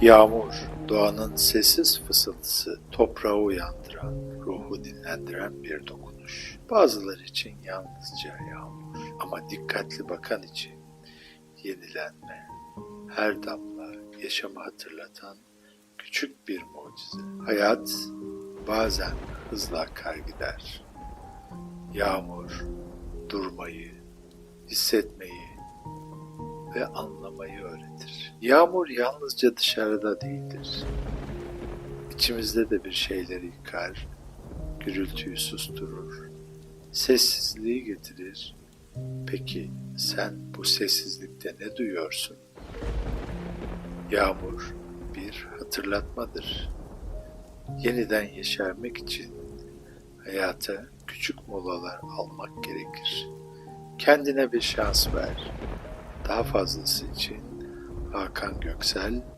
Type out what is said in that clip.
Yağmur, doğanın sessiz fısıltısı, toprağı uyandıran, ruhu dinlendiren bir dokunuş. Bazıları için yalnızca yağmur ama dikkatli bakan için yenilenme, her damla yaşamı hatırlatan küçük bir mucize. Hayat bazen hızla akar gider. Yağmur durmayı, hissetmeyi ve anlamayı öğretir. Yağmur yalnızca dışarıda değildir. İçimizde de bir şeyleri yıkar, gürültüyü susturur, sessizliği getirir. Peki sen bu sessizlikte ne duyuyorsun? Yağmur bir hatırlatmadır. Yeniden yeşermek için hayata küçük molalar almak gerekir. Kendine bir şans ver. Daha fazlası için Hakan Göksel